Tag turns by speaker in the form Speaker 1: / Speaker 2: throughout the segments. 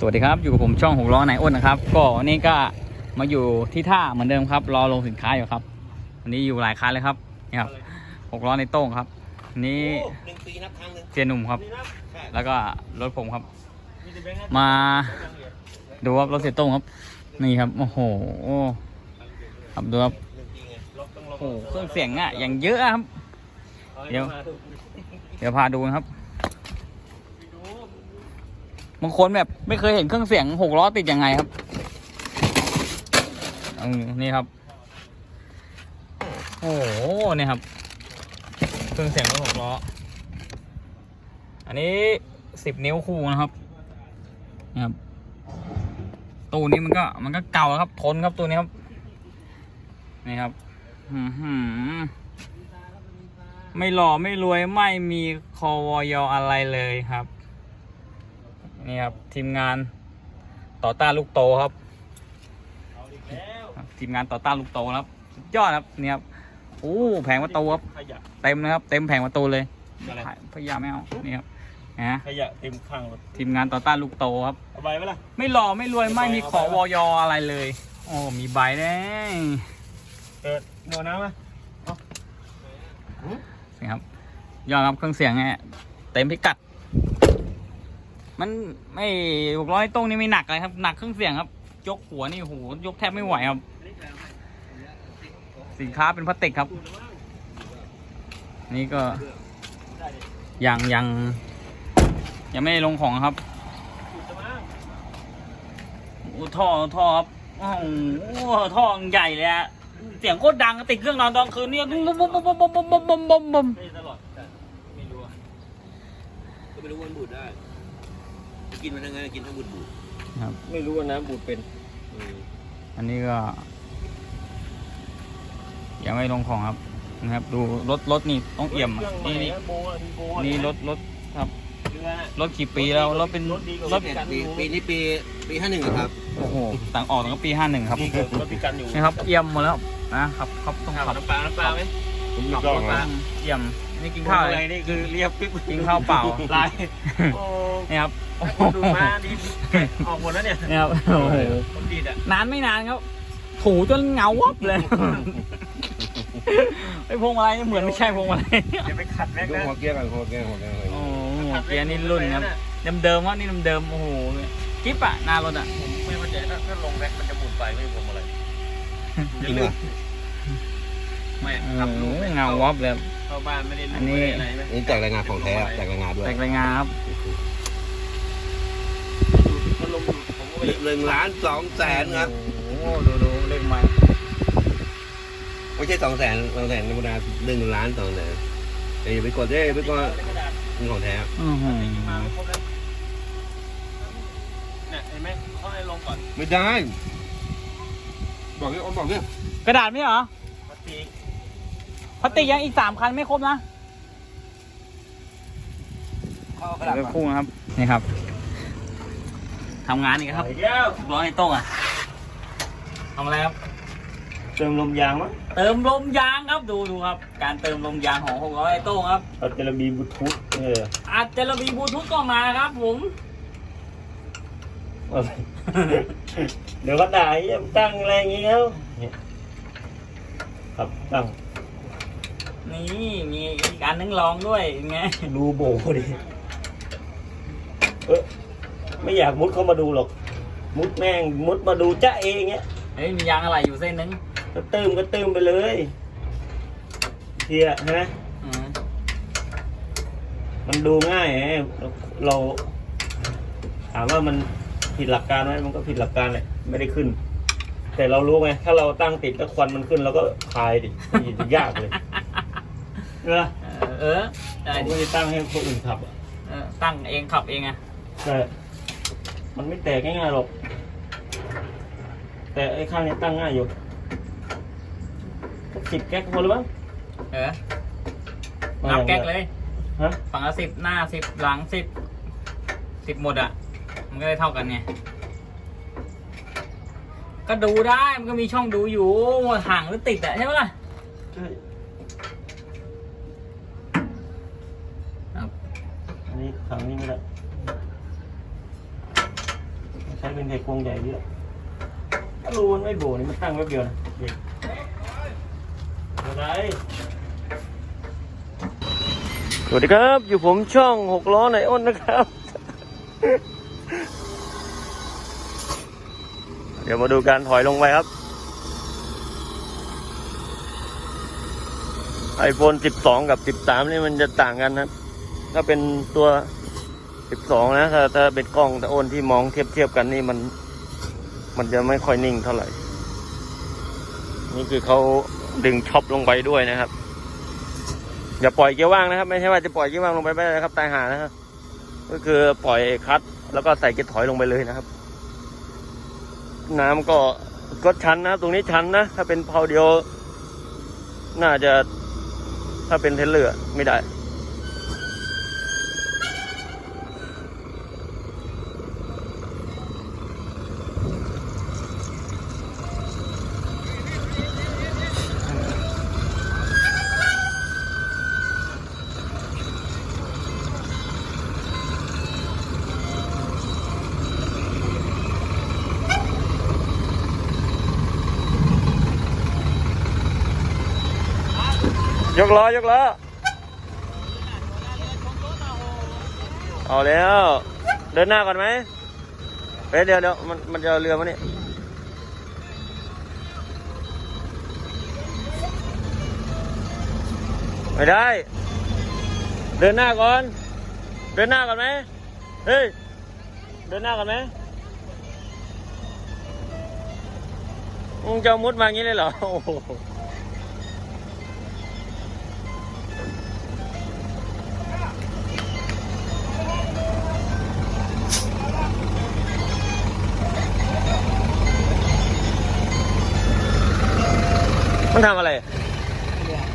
Speaker 1: สวัสดีครับ อยู่กับผมช่องหกล้อไหนายอ้นนะครับ ก็วันนี้ก็มาอยู่ที่ท่าเหมือนเดิมครับ รอลงสินค้าอยู่ครับวันนี้อยู่หลายคันเลยครับนี่ครับหกล้อในโต้งครับอันนี้
Speaker 2: หนึ่งปีนับครั้งหนึ่ง
Speaker 1: เซียนหนุ่มครับ
Speaker 2: ใช่
Speaker 1: แล้วก็รถผมครับ มาดูครับรถเสียโต้งครับ นี่ครับโอ้โหครับดูครับ
Speaker 2: หนึ่งปีไง
Speaker 1: โอ้โหเครื่องเสียงอะอย่างเยอะครับ เดี๋ยว เดี๋ยวพาดูนะครับ บางคนแบบไม่เคยเห็นเครื่องเสียงหกล้อติดยังไงครับอืมนี่ครับ โอ้โหนี่ครับ เครื่องเสียงรถหกล้อ อันนี้สิบนิ้วคู่นะครับนี่ครับตู้นี้มันก็มันก็เก่าครับทนครับตัวนี้ครับ นี่ครับไม่หล่อไม่รวยไม่มีคอวอยอะไรเลยครับ นี่ครับทีมงานต่อต้านลูกโตครับ ทีมงานต่อต้านลูกโตครับสุดยอดครับนี่ครับโอ้แผงประตูครับ
Speaker 2: ขยะ
Speaker 1: เต็มนะครับ เต็มแผงประตูเลย
Speaker 2: อะไร
Speaker 1: พยายามไม่เอานี่ครับนะ
Speaker 2: ขยะเต็มข้างรถ
Speaker 1: ทีมงานต่อต้านลูกโตครับ
Speaker 2: เอาใบไหมล่ะ
Speaker 1: ไม่หล่อไม่รวยไม่มีขอวอยอะไรเลย โอ้มีใบแน่
Speaker 2: เปิดโดนน้ำไหม
Speaker 1: นี่ครับยอดครับเครื่องเสียงเนี่ยเต็มพิกัด มันไม่หกร้อยตรงนี้ไม่หนักเลยครับ หนักเครื่องเสียงครับ ยกหัวนี่โหยกแทบไม่ไหวครับ สินค้าเป็นพลาสติกครับ นี่ก็ยังยังยังไม่ลงของครับโอ้ท่อท่อครับโอ้โหท่อใหญ่เลยอะเสียงโคตรดังติดเครื่องนอนตอนคืนเนี่ยบุ้มบุ้มบุ้มบุ้มบุ้มบุ้มบุ้มบุ้มบุ้มบุ้ม
Speaker 2: ไม่ตลอดแต่ไม่รู้อะก็ไม่รู้วันบูดได้ กินมันยังไงกินทั้งบูดบูด
Speaker 1: ครับ
Speaker 2: ไม่รู้ว่าน้ำบูดเป็น
Speaker 1: อันนี้ก็ ยังไม่ลงของครับนะครับ ดูรถรถนี่ต้องเอี่ยมอะนี่นี่นี่รถรถครับรถกี่ปีแล้วรถเป็นรถ
Speaker 2: ปีปีนี้ปีปีห้าหนึ่งครับ
Speaker 1: โอ้โหต่างออกตั้งแต่ปีห้าหนึ่งครับ
Speaker 2: รถพิกันอยู่
Speaker 1: นี่ครับเอี่ยมหมดแล้วนะครับครับต้องขับ
Speaker 2: น้ำปลาน้ำปลาไหม
Speaker 1: ขับรถมาเอี่ยม นี่กินข้าว
Speaker 2: อะ
Speaker 1: อะไรไร
Speaker 2: นี่คือเรียบปิ๊บ
Speaker 1: กินข้าวเปล่า
Speaker 2: ลายโอ้
Speaker 1: นี่ครับโอ้โห
Speaker 2: ดูมาดีออกหมดแล้วเนี่ย
Speaker 1: นี่ครับโอ้โห
Speaker 2: คนดีดอะ
Speaker 1: นานไม่นานครับ ถูจนเหงาวับเลยไอ้พวงมาลัยนี่เหมือนไม่ใช่พวงมาลัย
Speaker 2: อย่าไปขัดแม็ก
Speaker 3: ดู
Speaker 2: นะ
Speaker 3: หัวเกียร์กันหัวเกียร์หัวเกียร์
Speaker 1: โอ้โหเกียร์นี่รุ่นครับเดิมๆว่านี่เดิมๆโอ้โหจิ๊บอะหน้ารถอะ
Speaker 2: ผมไม่มั่นใจถ้าถ้าลงแม็กมันจะหมุนไปไม่ผมอะไร
Speaker 3: จริงเหรอ
Speaker 2: ไม่
Speaker 1: โอ้
Speaker 2: ขับ
Speaker 1: โห
Speaker 2: ลูก
Speaker 1: เงาวับเลย
Speaker 2: เข้าบ้านไม่ได้
Speaker 1: อันนี้
Speaker 2: ไม่ได้อะไรไหม
Speaker 3: นี่จากรายงานของแท้อะจากรายงานด้วย
Speaker 1: แตกรายงานครับ
Speaker 2: มันลงอยู่ผมก็ไป
Speaker 3: หนึ่งล้านสองแสนครับ
Speaker 1: โอ้โหดูดูเลขไม้
Speaker 3: ไม่ใช่สองแสนสองแสนธรรมดาหนึ่งล้านสองแสนเอ้ยอย่าไปกดเด้ไปกด
Speaker 2: กระดาษ
Speaker 3: นี่ของแท้
Speaker 1: อื้อหือ
Speaker 2: มาไม่ครบแล้วเนี่ยเห็นไหมเขาให้ลงก่อน
Speaker 3: ไม่ได้ บอกนี่อ้นบอกเนี่ย
Speaker 1: กระดาษไม่เหรอ
Speaker 2: พลาสติก
Speaker 1: พลาสติกยังอีกสามคันไม่ครบนะ
Speaker 3: เข้ากระดาษ
Speaker 1: เดี๋ยว
Speaker 3: ก่อน
Speaker 1: คู่นะครับ นี่ครับทำงานอีกครับ
Speaker 2: อีกแล้ว
Speaker 1: ร้อยในโต้งอะทำอะไรครับ
Speaker 2: เติมลมยางมั้ง
Speaker 1: เติมลมยางครับดูดูครับ การเติมลมยางของหกร้อยไอโต้งครับ
Speaker 2: เอาเจลาบีบลูทูธเออ
Speaker 1: อาจจะระบีบลูทูธก็มาครับผม
Speaker 2: เอาเดี๋ยวก็ด่าไอ้เหี้ยตั้งอะไรอย่างงี้แล้วเนี่ยครับตั้ง
Speaker 1: นี่มีอีกอันนึงลองด้วยไง
Speaker 2: ดูโบดิเออไม่อยากมุดเข้ามาดูหรอก มุดแม่งมุดมาดูจ้าเองเงี้ย
Speaker 1: เฮ้ยมียางอะไรอยู่เส้นนึง
Speaker 2: ก็ตื้มก็ตื้มไปเลยเทียใช่ไหม
Speaker 1: อืม
Speaker 2: มันดูง่ายไงเราเรา ถามว่ามันผิดหลักการไหมมันก็ผิดหลักการแหละไม่ได้ขึ้น แต่เรารู้ไงถ้าเราตั้งติดแล้วควันมันขึ้นเราก็คลายดิมันยากเลย เออ
Speaker 1: เออเออได้
Speaker 2: เรา
Speaker 1: ดิ
Speaker 2: ไม่ได้ตั้งให้คนอื่นขับอะ
Speaker 1: เออตั้งเองขับเองอะ
Speaker 2: แต่มันไม่แตกง่ายๆหรอก แต่ไอ้ข้างนี้ตั้งง่ายอยู่สิบแก๊กพอหรือเปล่า
Speaker 1: เออนับแก๊กเลย
Speaker 2: ฮะ
Speaker 1: ฝั่งละสิบหน้าสิบหลังสิบสิบหมดอะมันก็ได้เท่ากันไงก็ดูได้มันก็มีช่องดูอยู่ว่าห่างหรือติดอะใช่ไหมล่ะ
Speaker 2: ใช่
Speaker 1: ครับ
Speaker 2: อันนี้ขังนี่ไม่ได้ใช้เป็นเด็กวงใหญ่ดีแหละถ้ารูมันไม่โบนี่มันตั้งแป๊บเดียวนะเด็กอะไรสวัสดีครับ อยู่ผมช่องหกล้อในอ้นนะครับ เดี๋ยวมาดูการถอยลงไปครับ iPhone 12 กับ 13 นี่มันจะต่างกันนะ ถ้าเป็นตัว 12นะถ้าถ้าเป็นกล้องแต่โอนที่มองเทียบเทียบกันนี่มัน มันจะไม่ค่อยนิ่งเท่าไหร่ นี่คือเขาดึงช็อปลงไปด้วยนะครับ อย่าปล่อยเกียร์ว่างนะครับ ไม่ใช่ว่าจะปล่อยเกียร์ว่างลงไปไม่ได้นะครับตายหานะครับก็คือปล่อยคลัตช์แล้วก็ใส่เกียร์ถอยลงไปเลยนะครับ น้ำก็ก็ชันนะ ตรงนี้ชันนะ ถ้าเป็นเพาเดียว น่าจะถ้าเป็นเทเลอร์ไม่ได้ ยกล้อยกล้อเอาแล้ว เดินหน้าก่อนไหมเฮ้ยเดี๋ยวเดี๋ยวมันมันจะเรือมานี่ไม่ได้ เดินหน้าก่อน เดินหน้าก่อนไหมเฮ้ย เดินหน้าก่อนไหมมึงจะมุดมาอย่างนี้เลยเหรอ มันทำอะไร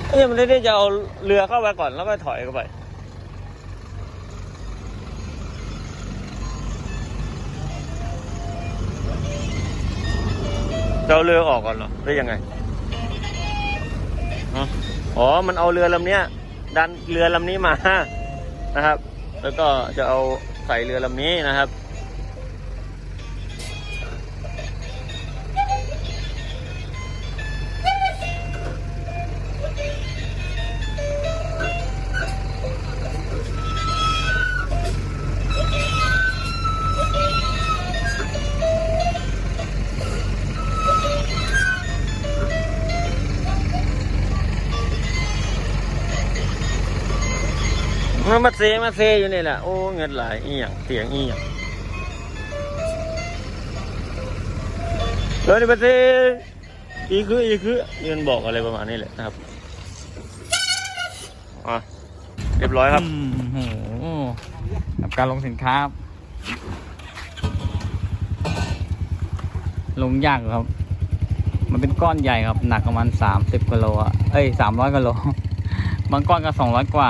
Speaker 2: เอ้ยมันได้จะเอาเรือเข้าไปก่อนแล้วก็ถอยเข้าไปจะเอาเรือออกก่อนเหรอได้ยังไง อ๋อ มันเอาเรือลำเนี้ย ดันเรือลำนี้มา นะครับ แล้วก็จะเอาใส่เรือลำนี้นะครับ มันมาเซมาเซอยู่นี่แหละโอ้เงินหลายอีหยังเสียงอีหยังเดี๋ยวนี้มาเซอีคืออีคือเงินบอกอะไรประมาณนี้แหละนะครับอะเรียบร้อยครับ
Speaker 1: โอ้โหกับการลงสินค้า ลงยากครับ มันเป็นก้อนใหญ่ครับ หนักประมาณสามสิบกิโลอะเอ้ยสามร้อยกิโลบางก้อนก็สองร้อยกว่า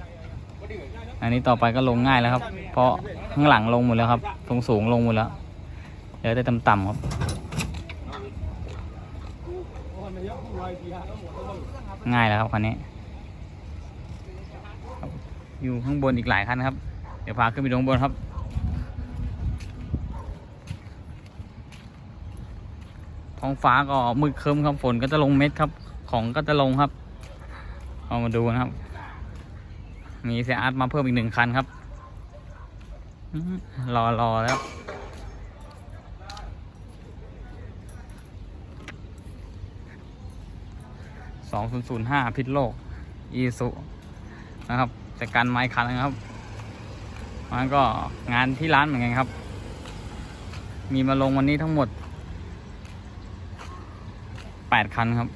Speaker 1: อันนี้ต่อไปก็ลงง่ายแล้วครับ เพราะข้างหลังลงหมดแล้วครับตรงสูงลงหมดแล้วเหลือแต่ต่ำๆครับง่ายแล้วครับคันนี้ อยู่ข้างบนอีกหลายคันครับ เดี๋ยวพาขึ้นไปดูข้างบนครับท้องฟ้าก็มืดครึ้มครับฝนก็จะลงเม็ดครับ ของก็จะลงครับ เอามาดูนะครับ มีเสียอาร์ตมาเพิ่มอีกหนึ่งคันครับรอรอแล้ว สองศูนย์ศูนย์ห้าพิษโลก อีสุนะครับจากการไม้คันนะครับ มันก็งานที่ร้านเหมือนกันครับ มีมาลงวันนี้ทั้งหมดแปดคันครับ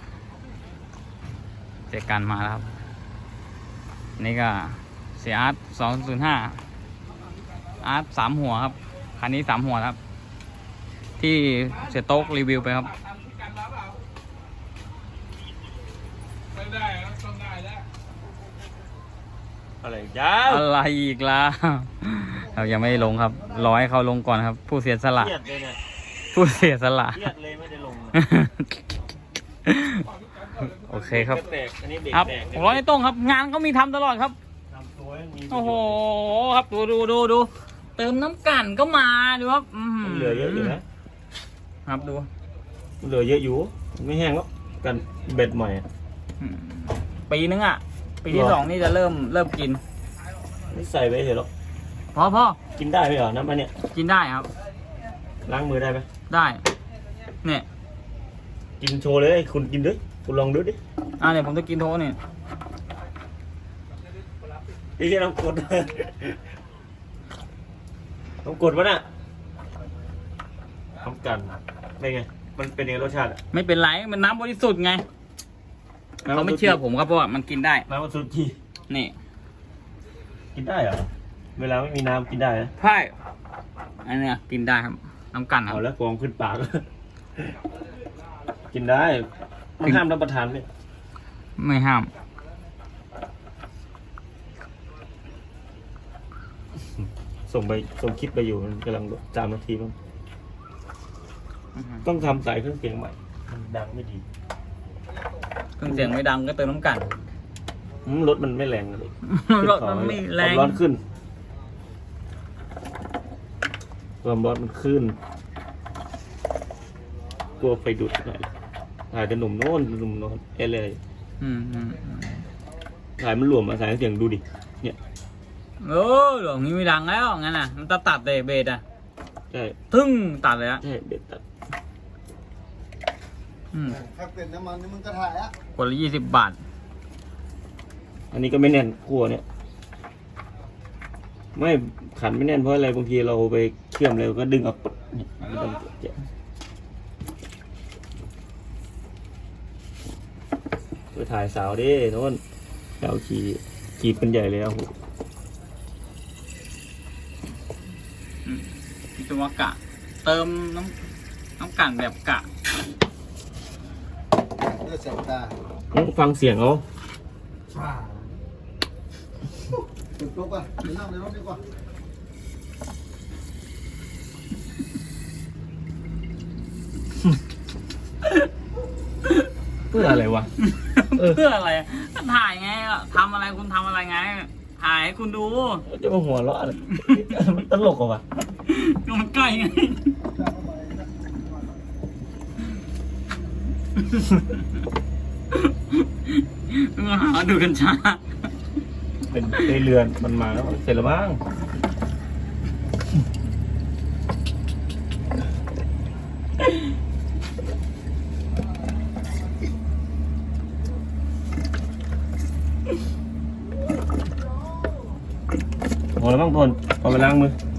Speaker 1: เจกการมาแล้วครับ นี่ก็เสียอาร์ตสองศูนย์ห้าอาร์ตสามหัวครับ คันนี้สามหัวครับ ที่เสียโต๊กรีวิวไปครับ
Speaker 2: อะไรจ้า
Speaker 1: อะไรอีกล่ะเรายังไม่ได้ลงครับรอให้เขาลงก่อนครับ ผู้เสียสละ
Speaker 2: เครียดเลยเนี่ย
Speaker 1: ผู้เสียสละ
Speaker 2: เครียดเลยไม่ได้ลง
Speaker 1: โอเคครับ
Speaker 2: แตกอันนี้เบรก
Speaker 1: ครับ
Speaker 2: แตก
Speaker 1: ผมร้อยตรงครับ งานเขามีทำตลอดครับ
Speaker 2: ทำตัวให้มี
Speaker 1: โอ้โหครับดูดูดูดูเติมน้ำกันก็มาดูครับอื้อ
Speaker 2: มันเหลือเยอะอยู่นะ
Speaker 1: ครับดู
Speaker 2: เหลือเยอะอยู่ไม่แห้งแล้วกันเบ็ดใหม่อะ
Speaker 1: อืมปีนึงอะ ปีที่
Speaker 2: หรอ
Speaker 1: สองนี่จะเริ่มเริ่มกิน
Speaker 2: นี่ใส่ไปเถอะหรอก
Speaker 1: พอพอ
Speaker 2: กินได้ไหมเหรอน้ำมันเนี่ย
Speaker 1: กินได้ครับ
Speaker 2: ล้างมือได้ไหม
Speaker 1: ได้ เนี่ย
Speaker 2: กินโชว์เลยคุณกินด้วย คุณลองดูดิ
Speaker 1: อ่าเนี่ยผมจะกินโทเนี่ย
Speaker 2: ไอ้ที่น้ำกดน้ำกดวะน่ะน้ำกันเป็นไง มันเป็นยังไงรสชาติอะ
Speaker 1: ไม่เป็นไรมันน้ำบริสุทธิ์ไงเขาไม่เชื่อผมครับเพราะว่ามันกินได้
Speaker 2: น้ำมันสุดที
Speaker 1: นี่
Speaker 2: กินได้เหรอ เวลาไม่มีน้ำกินได้นะ
Speaker 1: ใช่อันเนี้ยกินได้ครับน้ำกันครั
Speaker 2: เอา
Speaker 1: บ
Speaker 2: แล้วฟองขึ้นปาก กินได้ มันห้ามรับประทานเนี่ย
Speaker 1: ไม่ห้าม
Speaker 2: ส่งไปส่งคลิปไปอยู่มันกำลังจามนาทีมั้งต้องทำสายเครื่องเสียงใหม่มันดังไม่ดี
Speaker 1: เครื่องเสียงไม่ดังก็เติมน้ำกัน
Speaker 2: อืมรถมันไม่แรงเลย
Speaker 1: รถมันไม่แร
Speaker 2: ควางมร้อนขึ้นความร้อนมันขึ้น กลัวไฟดุดหน่อย ถ่ายแต่หนุ่มโน่นหนุ่มโน่นเอเลย
Speaker 1: อืมอืมอืม
Speaker 2: ถ่ายมันหลวมมาสายเสียงดูดิ เนี่ย
Speaker 1: โอ้หลวงนี้ไม่ดังแล้วงั้นน่ะ มันจะตัดเลยเบสอะ
Speaker 2: ใช่
Speaker 1: ทึ่งตัดเลยอะ
Speaker 2: ใช่เด็ดตัด
Speaker 1: อืม
Speaker 4: ถ้าเป็นน้ำมันนี่มึงก็ถ่ายอะ
Speaker 1: คนละยี่สิบบาท
Speaker 2: อันนี้ก็ไม่แน่นกลัวเนี่ย ไม่ขันไม่แน่นเพราะอะไรบางทีเราไปเชื่อมเร็วก็ดึงออกปุ๊บเนี่ยไม่ต้องเจ็บ ไปถ่ายสาวดิโน่นสาวขี่ขี่เป็นใหญ่เลยอะโห
Speaker 1: วิศวกะ เติมน้ำน้ำกันแบบกะ
Speaker 4: เลือดแสบตา
Speaker 2: อื้อฟังเสียงเอา
Speaker 4: ช่าตุกตุกอะเดี๋ยวนั่งในรถดีกว่า
Speaker 2: เพื่ออะไรวะ เออ
Speaker 1: เพื่ออะไรอะก็ถ่ายไงอะทำอะไรคุณทำอะไรไง ถ่ายให้คุณดู
Speaker 2: จะมาหัวเราะอะไรมันตลกเหรอวะ
Speaker 1: ก็มันใกล้ไง มาหาดูกัญชา
Speaker 2: เป็นในเรือนมันมาแล้วเสร็จแล้วมั้ง มางทนล้างมือ